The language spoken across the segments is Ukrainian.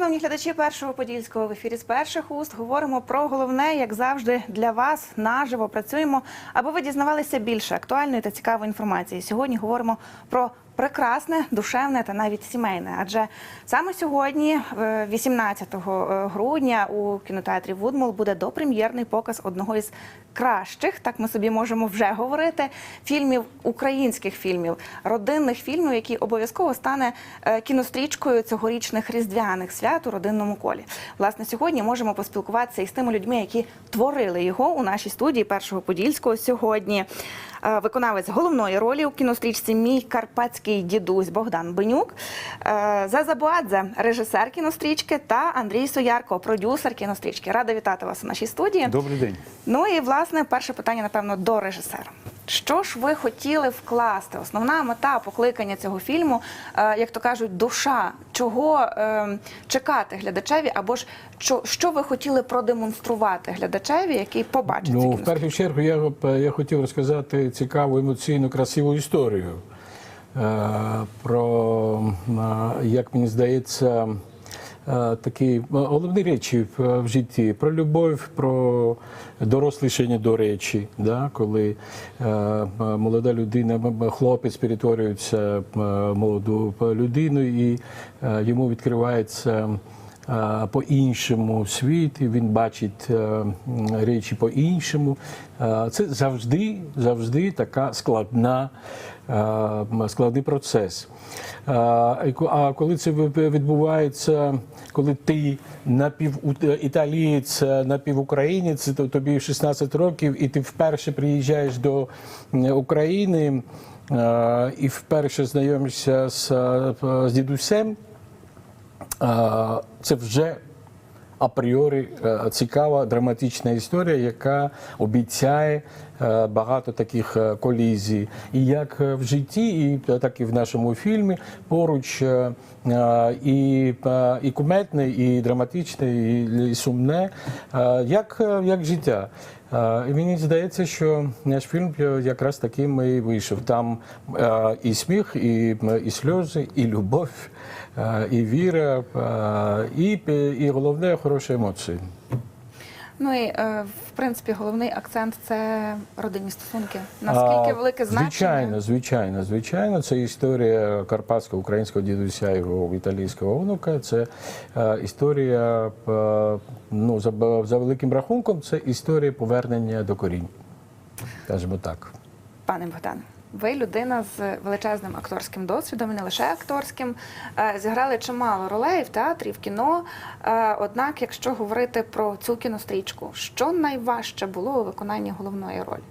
шановні глядачі першого подільського в ефірі з перших уст говоримо про головне, як завжди, для вас наживо працюємо, аби ви дізнавалися більше актуальної та цікавої інформації. Сьогодні говоримо про прекрасне, душевне та навіть сімейне. Адже саме сьогодні, е, 18 грудня, у кінотеатрі Вудмол буде допрем'єрний показ одного із кращих, так ми собі можемо вже говорити, фільмів українських фільмів, родинних фільмів, які обов'язково стане е, кінострічкою цьогорічних різдвяних свят у родинному колі. Власне, сьогодні можемо поспілкуватися із тими людьми, які творили його у нашій студії першого подільського сьогодні. Е, Виконавець головної ролі у кінострічці Мій карпатський дідусь Богдан Бенюк, е, Заза Буадзе, режисер кінострічки, та Андрій Соярко, продюсер кінострічки. Рада вітати вас у нашій студії. Добрий день. Ну і власне перше питання, напевно, до режисера. Що ж ви хотіли вкласти? Основна мета покликання цього фільму, е, як то кажуть, душа, чого е, чекати глядачеві, або ж що, що ви хотіли продемонструвати глядачеві, який побачить Ну, в першу чергу я, я хотів розказати цікаву емоційну, красиву історію про, е, як мені здається, е, такі е, головні речі в, житті про любов, про дорослішення до речі, да? коли е, молода людина, хлопець перетворюється е, молоду людину і е, йому відкривається. Е, По-іншому світ, він бачить е, речі по-іншому. Е, Це завжди, завжди така складна, складний процес. А коли це відбувається, коли ти напівіталієць, напівукраїнець, то тобі 16 років, і ти вперше приїжджаєш до України і вперше знайомишся з, з дідусем, це вже апріорі е, цікава драматична історія, яка обіцяє е, багато таких е, колізій. І як в житті, і так і в нашому фільмі поруч і, і куметне, і драматичне, і, сумне, як, як життя. І мені здається, що наш фільм якраз таким і вийшов. Там і сміх, і, і сльози, і любов, і віра, е, і, і головне хороші емоції. Ну і е, в принципі головний акцент це родинні стосунки. Наскільки велике значення? Звичайно, звичайно, звичайно. Це історія карпатського українського дідуся його італійського онука. Це е, історія, ну, за, за великим рахунком, це історія повернення до корінь. Скажімо так. Пане Богдане, ви людина з величезним акторським досвідом, і не лише акторським. Е, Зіграли чимало ролей в театрі, в кіно. Е, Однак, якщо говорити про цю кінострічку, що найважче було у виконанні головної ролі?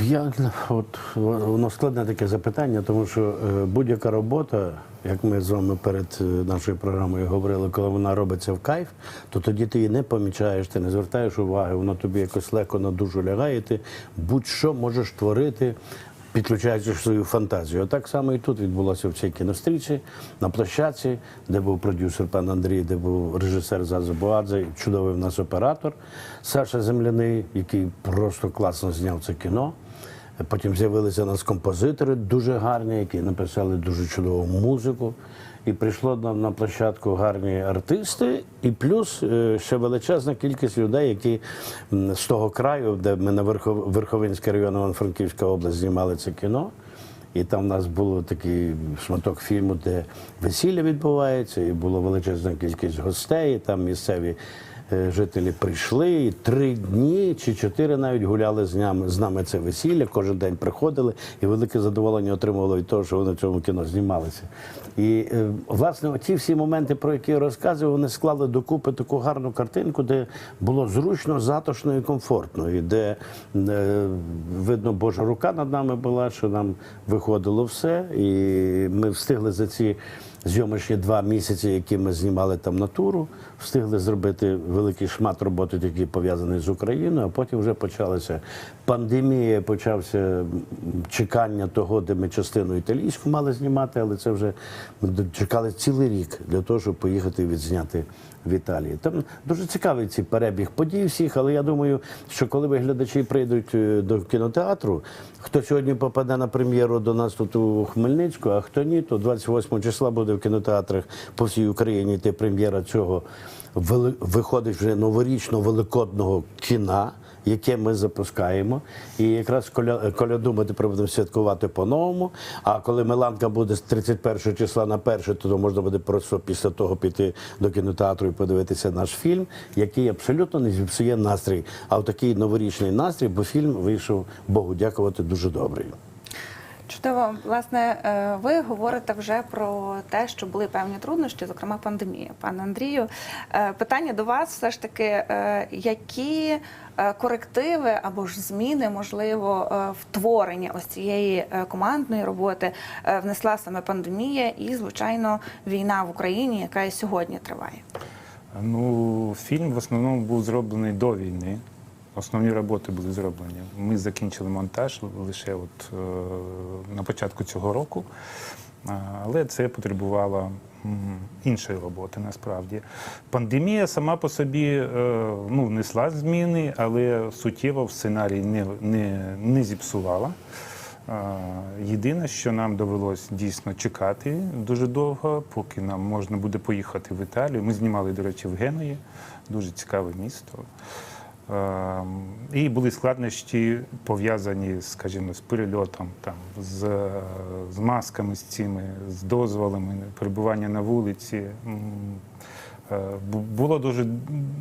Я, от, воно складне таке запитання, тому що е, будь-яка робота, як ми з вами перед е, нашою програмою говорили, коли вона робиться в кайф, то тоді ти її не помічаєш, ти не звертаєш уваги, воно тобі якось легко на душу лягає, ти будь-що можеш творити, підключаючи свою фантазію. Так само і тут відбулося в цій кінострічі, на площадці, де був продюсер пан Андрій, де був режисер Заза Буадзе, чудовий в нас оператор Саша Земляний, який просто класно зняв це кіно. Потім з'явилися у нас композитори дуже гарні, які написали дуже чудову музику. І прийшло на, на площадку гарні артисти, і плюс е, ще величезна кількість людей, які з того краю, де ми на Верхов... Верховинський район Івано-Франківська область знімали це кіно. І там в нас було такий шматок фільму, де весілля відбувається, і була величезна кількість гостей. І там місцеві е, жителі прийшли і три дні чи чотири навіть гуляли з нами, з нами це весілля. Кожен день приходили і велике задоволення отримували від того, що вони в цьому кіно знімалися. І е, власне оці всі моменти, про які я розказував, вони склали докупи таку гарну картинку, де було зручно, затишно і комфортно, і де е, видно Божа рука над нами була, що нам виходило все, і ми встигли за ці зйомочні два місяці, які ми знімали там натуру, встигли зробити великий шмат роботи, який пов'язаний з Україною. А потім вже почалася пандемія, почався чекання того, де ми частину італійську мали знімати, але це вже ми чекали цілий рік для того, щоб поїхати відзняти в Італії. Там дуже цікавий ці перебіг подій всіх, але я думаю, що коли ви глядачі прийдуть е, до кінотеатру, хто сьогодні попаде на прем'єру до нас тут у Хмельницьку, а хто ні, то 28 числа буде в кінотеатрах по всій Україні йти прем'єра цього виходить вже новорічно великодного кіна. Яке ми запускаємо, і якраз коля, коляду ми тепер будемо святкувати по-новому. А коли Меланка буде з 31 числа на перше, то можна буде просто після того піти до кінотеатру і подивитися наш фільм, який абсолютно не зіпсує настрій. А в такий новорічний настрій, бо фільм вийшов Богу дякувати дуже добрий. Чудово, власне, е, ви говорите вже про те, що були певні труднощі, зокрема пандемія. Пане Андрію, е, питання до вас все ж таки, е, які корективи або ж зміни, можливо, в творенні ось цієї командної роботи внесла саме пандемія і, звичайно, війна в Україні, яка і сьогодні триває. Ну, фільм в основному був зроблений до війни. Основні роботи були зроблені. Ми закінчили монтаж лише от, е, на початку цього року, але це потребувало іншої роботи насправді. Пандемія сама по собі е, ну, внесла зміни, але суттєво в сценарій не, не, не зіпсувала. Єдине, що нам довелось дійсно чекати дуже довго, поки нам можна буде поїхати в Італію. Ми знімали, до речі, в Генуї, дуже цікаве місто. А, І були складнощі пов'язані, скажімо, з перельотом, там, з, з масками, з цими, з дозволами, перебування на вулиці. Е, бу- Було дуже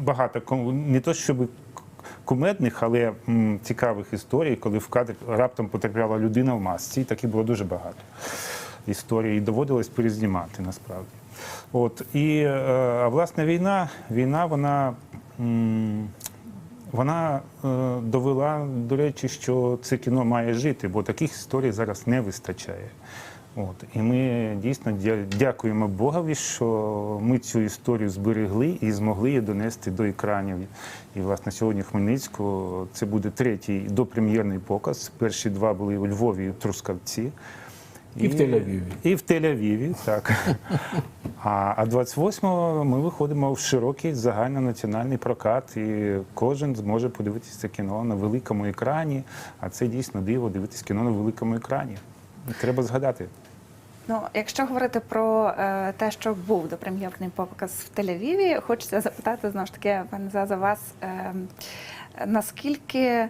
багато не то, щоб кумедних, але цікавих історій, коли в кадр раптом потрапляла людина в масці, і таких було дуже багато історій, і доводилось перезнімати насправді. От і е, а власне війна, війна, вона. Вона е, довела, до речі, що це кіно має жити, бо таких історій зараз не вистачає. От. І ми дійсно дя- дякуємо Богові, що ми цю історію зберегли і змогли її донести до екранів. І, власне, сьогодні Хмельницьку це буде третій допрем'єрний показ. Перші два були у Львові і Трускавці. І в Тель-Авіві. І в Тель-Авіві, так. А, а 28-го ми виходимо в широкий загальнонаціональний прокат, і кожен зможе подивитися це кіно на великому екрані. А це дійсно диво дивитися кіно на великому екрані. Треба згадати. Ну, якщо говорити про е, те, що був допрем'єрний показ в Тель-Авіві, хочеться запитати знову ж таки, пане Заза, вас е, наскільки е,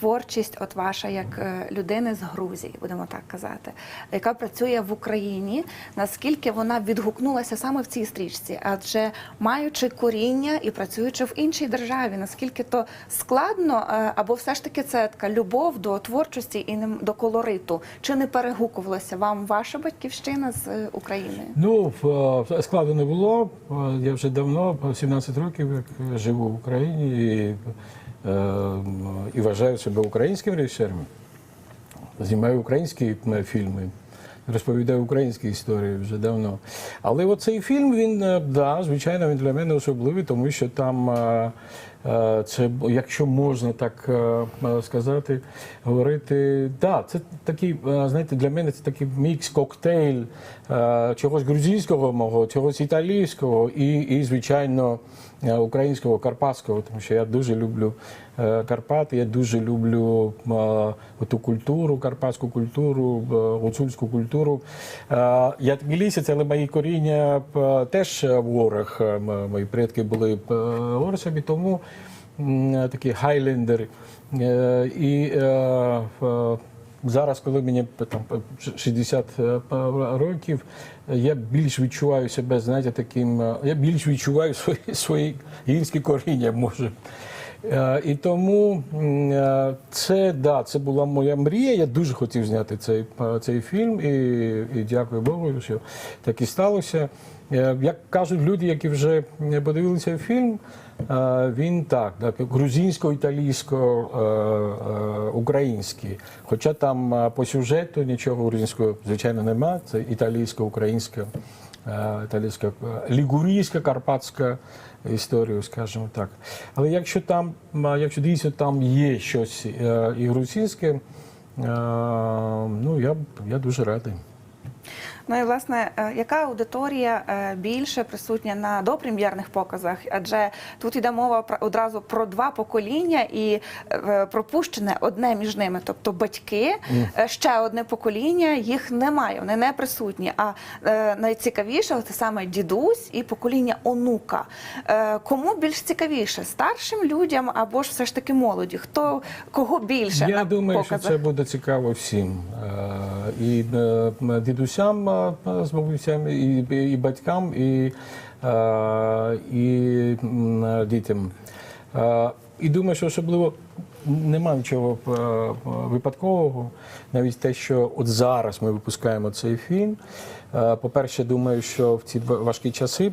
творчість, от ваша як е, людини з Грузії, будемо так казати, яка працює в Україні, наскільки вона відгукнулася саме в цій стрічці? Адже маючи коріння і працюючи в іншій державі, наскільки то складно, е, або все ж таки це така любов до творчості і до колориту? Чи не перегукувалася вам ваша батьківщина з е, Україною? Ну, складу не було. Я вже давно, по 17 років, як живу в Україні і, і вважаю себе українським режисером. Знімаю українські фільми, розповідаю українські історії вже давно. Але оцей фільм, він, е, да, звичайно, він для мене особливий, тому що там. е, е, Це, якщо можна так е, е, сказати, говорити, да, це такий, е, знаєте, для мене це такий мікс, коктейль е, чогось грузинського мого, чогось італійського і, і звичайно, е, українського, карпатського, тому що я дуже люблю е, Карпати, я дуже люблю е, ту культуру, карпатську культуру, е, гуцульську культуру. Е, Я тбілісець, але мої коріння е, теж в горах. Е, Мої предки були е, тому такі хайлендери. Е, І е, Зараз, коли мені там 60 е, років, я більш відчуваю себе, знаєте, таким. е, Я більш відчуваю свої, свої гірські коріння, може. Е, І тому це, да, це була моя мрія. Я дуже хотів зняти цей, цей фільм, і, і дякую Богу, що так і сталося. Як кажуть люди, які вже подивилися фільм, він так, так грузинсько-італійсько-український. Хоча там е, по сюжету нічого грузинського, звичайно, нема. Це італійсько-українська, е, італійська, е, лігурійська, карпатська історія, скажімо так. Але якщо там, е, якщо дійсно там є щось е, і грузинське, е, ну я, я дуже радий. Ну і власне, е, яка аудиторія е, більше присутня на допрем'єрних показах? Адже тут йде мова одразу про два покоління і е, пропущене одне між ними. Тобто батьки, ще одне покоління, їх немає, вони не присутні. А найцікавіше це саме дідусь і покоління онука. Кому більш цікавіше? Старшим людям або ж все ж таки молоді? Хто кого більше Я на думаю, що це буде цікаво всім. І дідусям е, з і, і батькам, і, е, і дітям. Е, І думаю, що особливо нема нічого випадкового. Навіть те, що от зараз ми випускаємо цей фільм. По-перше, думаю, що в ці важкі часи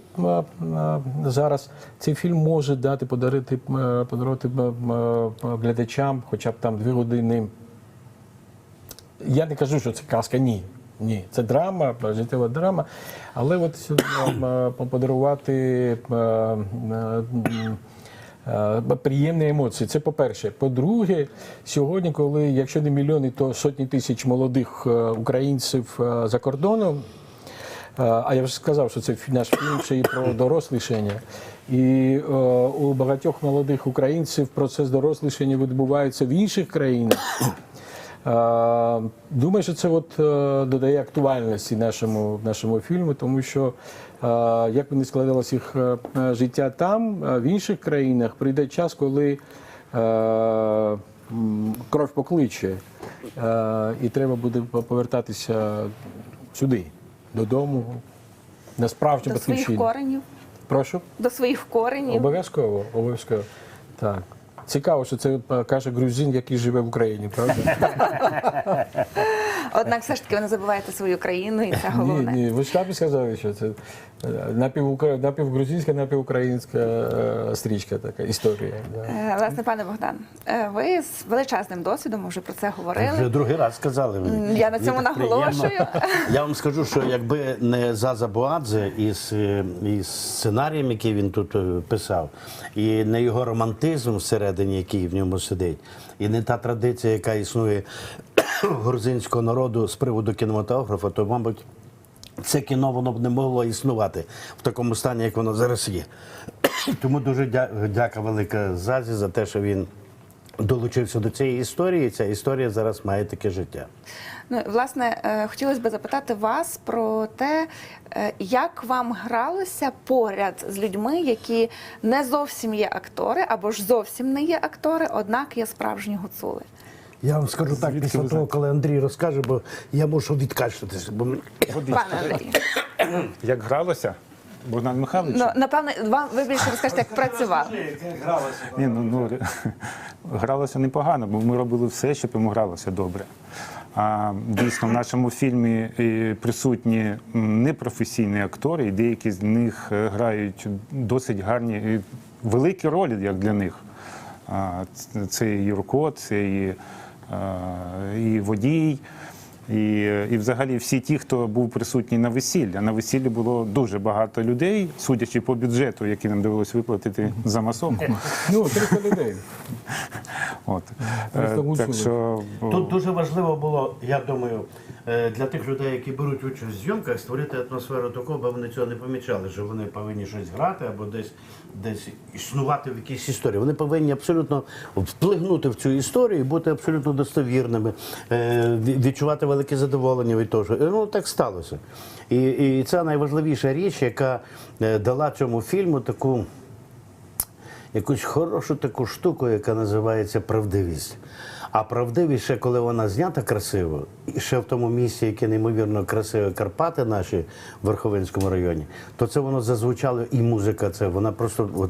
зараз цей фільм може дати подарити, подарувати глядачам хоча б там дві години я не кажу, що це казка, ні. Ні, це драма, життєва драма. Але от е, е, подарувати е, е, е, приємні емоції. Це по-перше. По-друге, сьогодні, коли, якщо не мільйони, то сотні тисяч молодих е, українців е, за кордоном. Е, А я вже сказав, що це наш фільм ще і про дорослішання. І е, у багатьох молодих українців процес дорослішання відбувається в інших країнах. Думаю, що це от е, додає актуальності нашому, нашому фільму, тому що е, як би не складалося їх е, життя там, в інших країнах прийде час, коли кров покличе, і треба буде повертатися сюди, додому, на справжню До своїх коренів, Прошу. до своїх коренів. Обов'язково, обов'язково. Так. Цікаво, що це е, каже грузин, який живе в Україні, правда? Однак все ж таки ви не забуваєте свою країну, і це головне. Ні, ні, ви ж самі сказали, що це е, напівукра- напівгрузинська, напівукраїнська е, стрічка, така історія. Да. Е, Власне, пане Богдан, ви з величезним досвідом ми вже про це говорили. Вже другий раз сказали мені. Я на цьому наголошую. приємно. Я вам скажу, що якби не Заза Буадзе із, із сценарієм, який він тут писав, і не його романтизм всередині, який в ньому сидить, і не та традиція, яка існує грузинського народу з приводу кінематографа, то, мабуть, це кіно воно б не могло існувати в такому стані, як воно зараз є. Тому дуже дя- дяка велика Зазі за те, що він долучився до цієї історії. Ця історія зараз має таке життя. Ну, власне, е, хотілося б запитати вас про те, е, як вам гралося поряд з людьми, які не зовсім є актори, або ж зовсім не є актори, однак є справжні гуцули. Я вам скажу так, Звідки після того, коли Андрій розкаже, бо я мушу відкашлятися. Бо мені- Пане Андрію, Як гралося? Богдан Михайлович? ну напевне, вам ви більше розкажете, як працювали. Ні, ну, ну, гралося непогано, бо ми робили все, щоб йому гралося добре. А дійсно в нашому фільмі присутні непрофесійні актори, і деякі з них е, грають досить гарні, і великі ролі, як для них. А, Це і Юрко, це і, і водій. І, і взагалі всі ті, хто був присутній на весіллі. На весіллі було дуже багато людей, судячи по бюджету, який нам довелося виплатити за масонку. Ну, 300 людей. От. Е. Так що Тут дуже важливо було, я думаю, е, для тих людей, які беруть участь в зйомках, створити атмосферу таку, аби вони цього не помічали, що вони повинні щось грати або десь десь існувати в якійсь історії. Вони повинні абсолютно вплигнути в цю історію, і бути абсолютно достовірними, е, відчувати велике задоволення від того. е, Ну так сталося. І, і це найважливіша річ, яка е, дала цьому фільму таку якусь хорошу таку штуку, яка називається правдивість. А правдивіше, коли вона знята красиво, і ще в тому місці, яке неймовірно красиве Карпати наші в Верховинському районі, то це воно зазвучало і музика. Це вона просто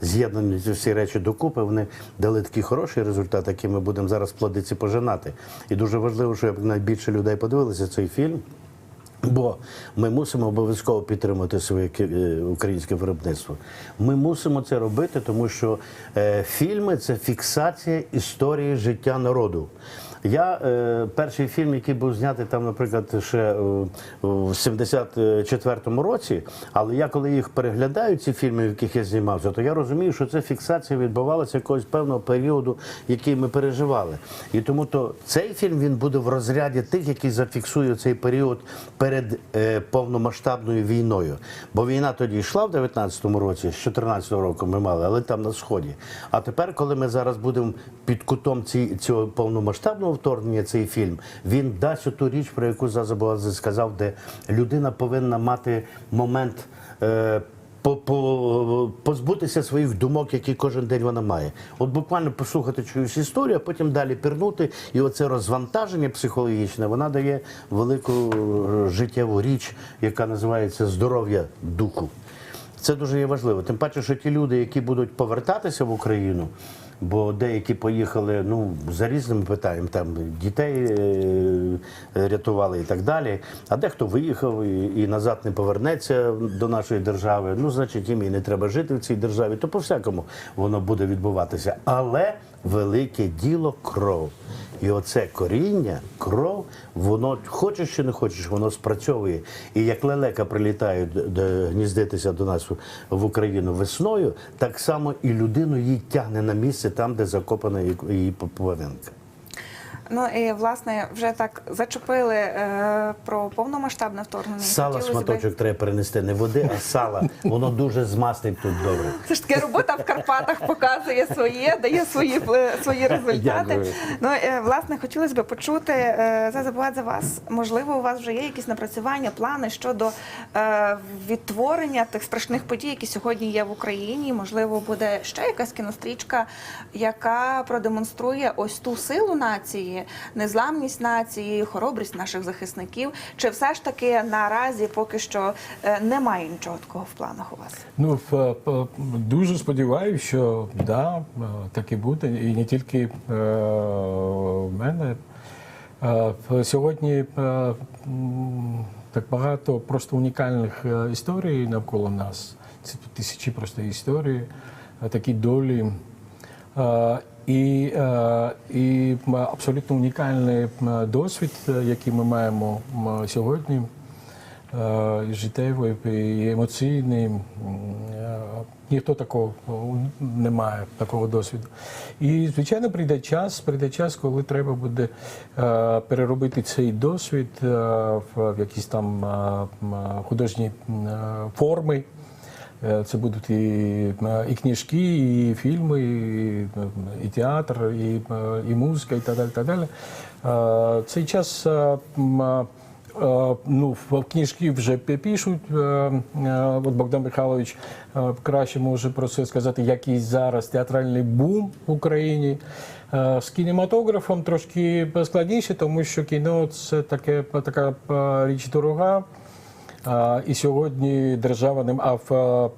з'єднані всі речі докупи. Вони дали такий хороший результат, який ми будемо зараз плодиці пожинати. І дуже важливо, щоб найбільше людей подивилися цей фільм. Бо ми мусимо обов'язково підтримати своє е, українське виробництво. Ми мусимо це робити, тому що е, фільми це фіксація історії життя народу. Я е, перший фільм, який був знятий там, наприклад, ще е, в 74-му році, але я коли їх переглядаю, ці фільми, в яких я знімався, то я розумію, що це фіксація відбувалася якогось певного періоду, який ми переживали. І тому то цей фільм він буде в розряді тих, які зафіксує цей період перед е, повномасштабною війною. Бо війна тоді йшла в 19-му році, з 14-го року ми мали, але там на сході. А тепер, коли ми зараз будемо під кутом ці, цього повномасштабного вторгнення, цей фільм, він дасть ту річ, про яку Зазабуадзе сказав, де людина повинна мати момент. Е, по, по, позбутися своїх думок, які кожен день вона має. От буквально послухати чиюсь історію, а потім далі пірнути. І оце розвантаження психологічне, вона дає велику е, життєву річ, яка називається здоров'я духу. Це дуже є важливо. Тим паче, що ті люди, які будуть повертатися в Україну, бо деякі поїхали ну, за різними питаннями, там дітей е, рятували і так далі. А дехто виїхав і, і назад не повернеться до нашої держави. Ну, значить, їм і не треба жити в цій державі. То по-всякому воно буде відбуватися. Але велике діло кров. І оце коріння, кров, воно хочеш чи не хочеш, воно спрацьовує. І як лелека прилітає гніздитися до нас в- Україну весною, так само і людину її тягне на місце там, де закопана її- половинка. Ну і власне вже так зачепили е, про повномасштабне вторгнення. Сала Хотілося би- треба перенести не води, а сала. Воно дуже змастить тут добре. Все ж таки робота в Карпатах показує своє, дає свої е, свої результати. Дякую. Ну е, власне, хотілося б почути е, за за вас. Можливо, у вас вже є якісь напрацювання, плани щодо е, відтворення тих страшних подій, які сьогодні є в Україні. Можливо, буде ще якась кінострічка, яка продемонструє ось ту силу нації, незламність нації, хоробрість наших захисників. Чи все ж таки наразі поки що е, немає нічого такого в планах у вас? Ну, в- дуже сподіваюся, що да, е, так і буде. І не тільки е, в мене. Е, Сьогодні е, так багато просто унікальних е, історій навколо нас. Це тисячі просто історій, е, такі долі. І, е, і абсолютно унікальний досвід, е, який ми маємо сьогодні е, життєвий, і емоційний. Ніхто такого не має такого досвіду. І, звичайно, прийде час, прийде час, коли треба буде переробити цей досвід в, якісь там художні форми. Е, Це будуть і, е, і книжки, і фільми, і, і театр, і, е, і музика, і так далі. Так далі. Е, Цей час е, е, ну, в книжки вже пишуть. Е, е, От Богдан Михайлович е, краще може про це сказати, який зараз театральний бум в Україні. Е, З кінематографом трошки складніше, тому що кіно це таке, така е, річ дорога. І сьогодні держава не а в, е,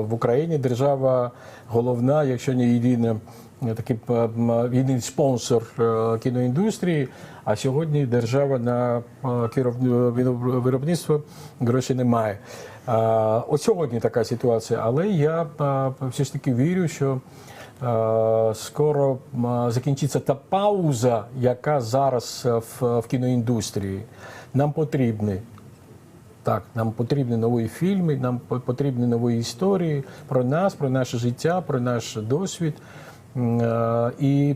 в Україні держава головна, якщо не єдина, е, такий єдиний спонсор е, кіноіндустрії. А сьогодні держава на виробництво грошей немає. От сьогодні така ситуація, але я все ж таки вірю, що скоро закінчиться та пауза, яка зараз в кіноіндустрії. Нам потрібні так, нам потрібні нові фільми, нам по- потрібні нові історії про нас, про наше життя, про наш досвід. Е, І,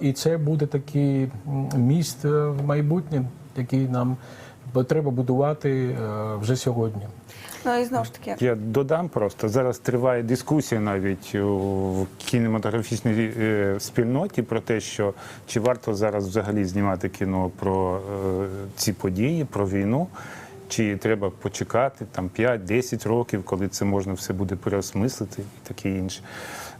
і це буде такий міст е, в майбутнє, який нам треба будувати е, вже сьогодні. Ну і знову ж таки, Я додам просто зараз триває дискусія навіть у- в кінематографічній спільноті про те, що чи варто зараз взагалі знімати кіно про ці події, про війну, чи треба почекати там 5-10 років, коли це можна все буде переосмислити і таке інше.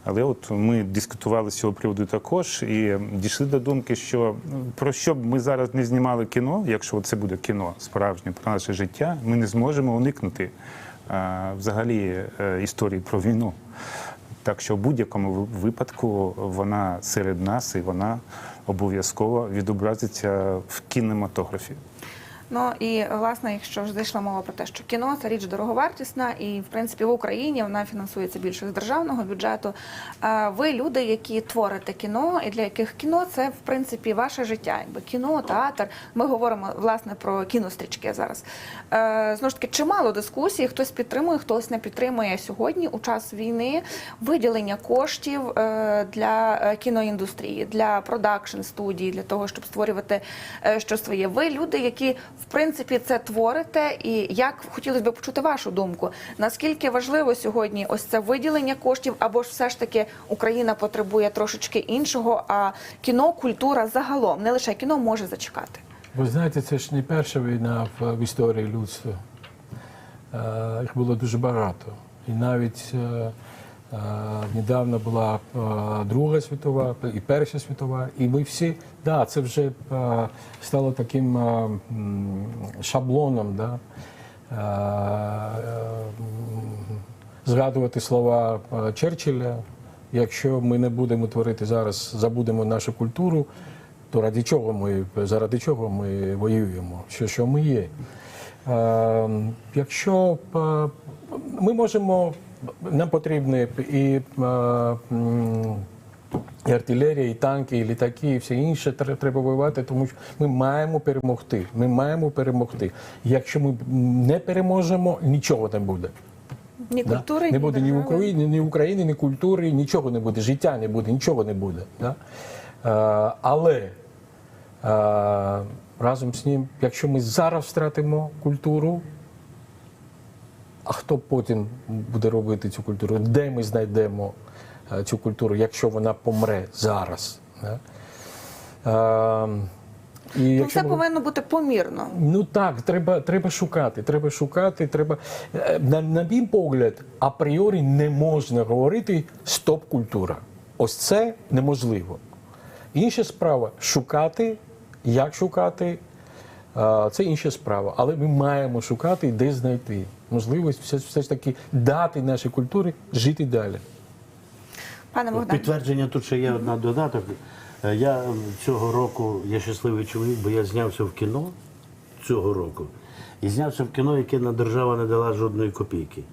Але от ми дискутували з цього приводу також і дійшли до думки, що ну, про що б ми зараз не знімали кіно, якщо це буде кіно справжнє про наше життя, ми не зможемо уникнути а, взагалі е, історії про війну. Так що в будь-якому випадку вона серед нас і вона обов'язково відобразиться в кінематографі. Ну і власне, якщо вже зайшла мова про те, що кіно це річ дороговартісна, і в принципі в Україні вона фінансується більше з державного бюджету. Ви люди, які творите кіно, і для яких кіно це в принципі ваше життя, якби кіно, театр. Ми говоримо власне про кінострічки зараз. Е, Знову ж таки, чимало дискусій, хтось підтримує, хтось не підтримує сьогодні у час війни виділення коштів е, для е, кіноіндустрії, для продакшн студії, для того, щоб створювати щось своє. Ви люди, які в принципі це творите, і як хотілося б почути вашу думку, наскільки важливо сьогодні ось це виділення коштів, або ж все ж таки Україна потребує трошечки іншого, а кіно, культура загалом не лише кіно може зачекати. Ви знаєте, це ж не перша війна в, історії людства. Е, їх було дуже багато. І навіть е, недавно була е, Друга світова і Перша світова. І ми всі, да, це вже е, стало таким е, шаблоном. Да? Е, е, згадувати слова е, Черчилля. Якщо ми не будемо творити зараз, забудемо нашу культуру, то ради чого ми заради чого ми воюємо? Що, що ми є? Е, якщо е, ми можемо, нам потрібні і, е, і артилерія, і танки, і літаки, і все інше тре- треба воювати, тому що ми маємо перемогти. Ми маємо перемогти. Якщо ми не переможемо, нічого не буде. Ні Да? культури, не буде ні держави. України, ні України, ні культури, нічого не буде, життя не буде, нічого не буде. Да? Е, але е, разом з ним, якщо ми зараз втратимо культуру, а хто потім буде робити цю культуру? Де ми знайдемо е, цю культуру, якщо вона помре зараз? Да? Е, і Ну, якщо ми- повинно бути помірно. Ну так, треба, треба шукати. Треба шукати. Треба Е, на, на мій погляд, апріорі не можна говорити стоп-культура. Ось це неможливо. Інша справа шукати, як шукати. Це інша справа, але ми маємо шукати, і де знайти можливість все, все ж таки дати нашій культурі жити далі. Пане Богдан. Підтвердження тут ще є одна додаток. Е, Я цього року я щасливий чоловік, бо я знявся в кіно цього року. І знявся в кіно, яке на держава не дала жодної копійки.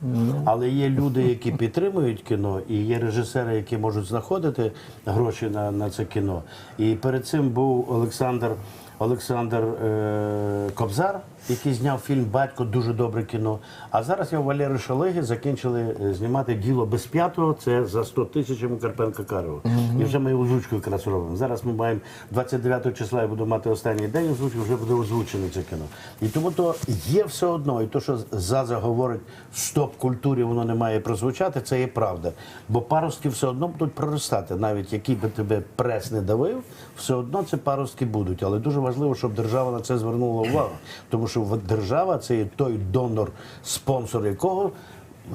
Але є люди, які підтримують кіно, і є режисери, які можуть знаходити гроші на, на це кіно. І перед цим був Олександр, Олександр е, Кобзар, який зняв фільм Батько, дуже добре кіно. А зараз я у Валери Шалеги закінчили е, знімати діло без п'ятого. Це за 100 тисячами Карпенка Карова. І вже ми озвучку якраз робимо. Зараз ми маємо 29 числа. Я буду мати останній день озвучки, вже буде озвучене це кіно. І тому то є все одно, і то, що Заза говорить, в стоп-культурі воно не має прозвучати, це є правда. Бо паростки все одно будуть проростати. Навіть який би тебе прес не давив, все одно це паростки будуть. Але дуже важливо, щоб держава на це звернула увагу. Тому що держава це є той донор, спонсор якого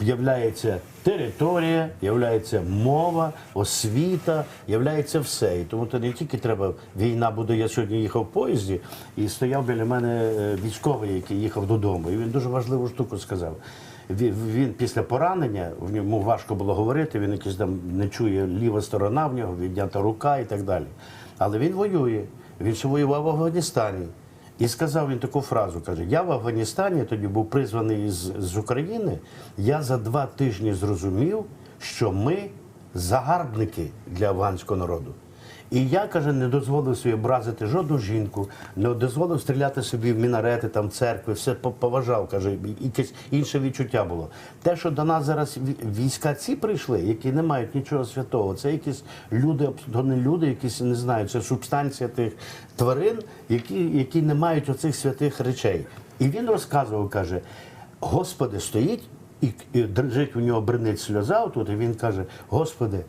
являється територія, являється мова, освіта, являється все. І тому то не тільки треба війна буде. Я сьогодні їхав в поїзді і стояв біля мене е, військовий, який їхав додому. І він дуже важливу штуку сказав. Він, він після поранення, в ньому важко було говорити, він якийсь там не чує ліва сторона в нього, віднята рука і так далі. Але він воює. Він ще воював в Афганістані. І сказав він таку фразу: каже: Я в Афганістані тоді був призваний з, з України. Я за два тижні зрозумів, що ми загарбники для афганського народу. І я каже, не дозволив собі образити жодну жінку, не дозволив стріляти собі в мінарети, там церкви, все поважав, каже, якесь інше відчуття було. Те, що до нас зараз війська ці прийшли, які не мають нічого святого, це якісь люди, не люди, якісь не знаю, це субстанція тих тварин, які, які не мають оцих святих речей. І він розказував, каже: Господи, стоїть і, і дрижить у нього бринить сльоза. Отут, і він каже: Господи,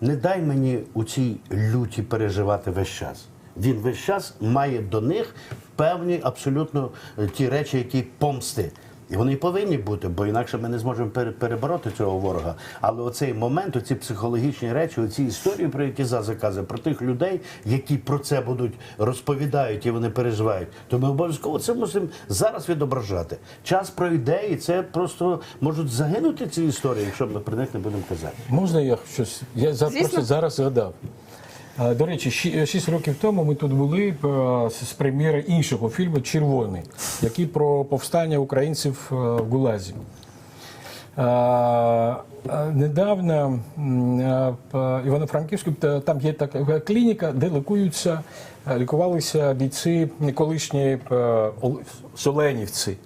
не дай мені у цій люті переживати весь час. Він весь час має до них певні абсолютно е, ті речі, які помсти. І вони повинні бути, бо інакше ми не зможемо пере- перебороти цього ворога. Але оцей момент, оці психологічні речі, оці історії, про які за закази, про тих людей, які про це будуть розповідають і вони переживають, то ми обов'язково це мусимо зараз відображати. Час пройде, і це просто можуть загинути ці історії, якщо ми про них не будемо казати. Можна я щось? Я Звісно. просто зараз згадав. Е, До речі, ші- шість років тому ми тут були е, з прем'єри іншого фільму Червоний, який про повстання українців е, в Гулазі. Е, е, Недавно е, в Івано-Франківську там є така клініка, де лікуються, е, лікувалися бійці колишньої е, Соленівці,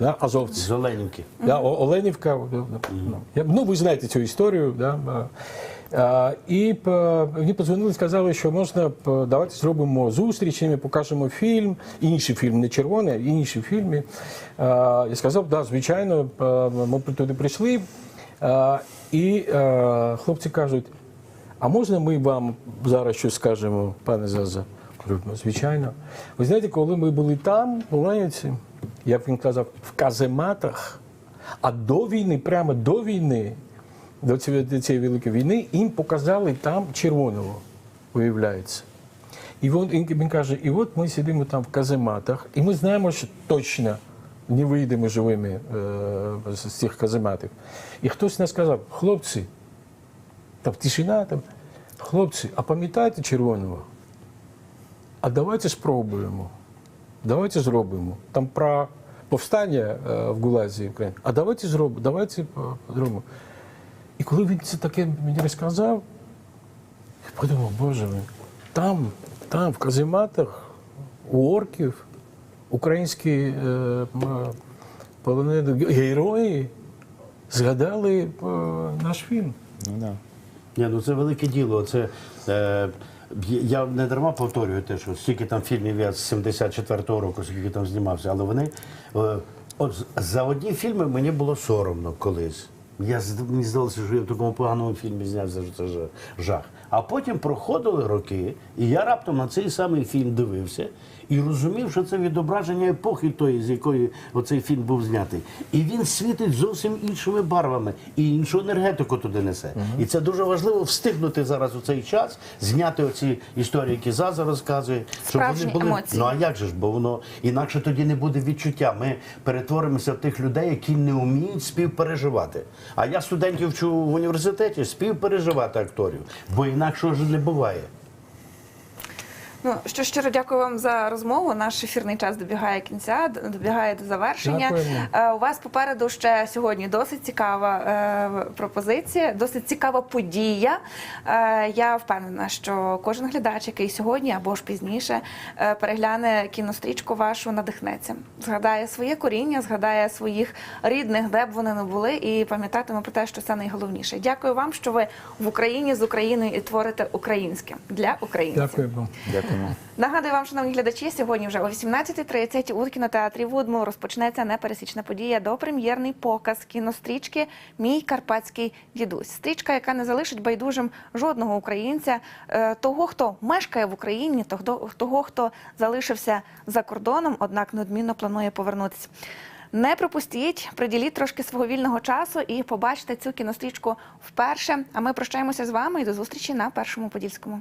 да, азовці. Зелененькі. Да, О- Оленівка. я- Ну, ви знаєте цю історію. Да? а, І мені подзвонили, сказали, що можна давайте зробимо зустріч, і ми покажемо фільм, інший фільм, не червоний, а інший фільм. А, Я сказав, да, звичайно, ми туди прийшли. А, І е, хлопці кажуть, а можна ми вам зараз щось скажемо, пане Заза? Ну, звичайно. Ви знаєте, коли ми були там, у Ленівці, як він казав, в казематах, а до війни, прямо до війни, до цієї, великої війни, їм показали там червоного, виявляється. І він, каже, і от ми сидимо там в казематах, і ми знаємо, що точно не вийдемо живими е, з цих казематів. І хтось нас сказав, хлопці, там тишина, там, хлопці, а пам'ятаєте червоного? А давайте спробуємо. Давайте зробимо. Там про повстання е, в Гулазі України. А давайте зробимо, давайте е, зробимо. І коли він це таке мені розказав, я подумав, боже мій, там, там, в казематах, у орків, українські е, полонені герої згадали е, наш фільм. Ну, да. Ні, ну це велике діло. Це, е, я не дарма повторюю те, що стільки там фільмів я з 74-го року, скільки там знімався, але вони. Е, от за одні фільми мені було соромно колись. Я, мені здалося, що я в такому поганому фільмі знявся, що це жа- жах. А потім проходили роки, і я раптом на цей самий фільм дивився і розумів, що це відображення епохи тої, з якої оцей фільм був знятий. І він світить зовсім іншими барвами і іншу енергетику туди несе. І це дуже важливо встигнути зараз у цей час зняти оці історії, які Заза розказує, щоб Справжні вони були. емоції. Ну а як же ж? Бо воно інакше тоді не буде відчуття. Ми перетворимося в тих людей, які не вміють співпереживати. А я студентів вчу в університеті співпереживати акторів, бо інакшого ж не буває. Ну що щиро дякую вам за розмову. Наш ефірний час добігає кінця, добігає до завершення. Дякуємо. Е, У вас попереду ще сьогодні досить цікава е, пропозиція, досить цікава подія. Е, я впевнена, що кожен глядач, який сьогодні або ж пізніше е, перегляне кінострічку вашу, надихнеться, згадає своє коріння, згадає своїх рідних, де б вони не були, і пам'ятатиме про те, що це найголовніше. Дякую вам, що ви в Україні з Україною і творите українське для українців. Дякуємо. Дякуємо. Нагадую вам, шановні глядачі, сьогодні вже о 18.30 у кінотеатрі Вудмов розпочнеться непересічна подія допрем'єрний показ кінострічки Мій карпатський дідусь. Стрічка, яка не залишить байдужим жодного українця, е, того, хто мешкає в Україні, того, хто залишився за кордоном, однак неодмінно планує повернутися. Не пропустіть, приділіть трошки свого вільного часу і побачите цю кінострічку вперше. А ми прощаємося з вами і до зустрічі на першому подільському.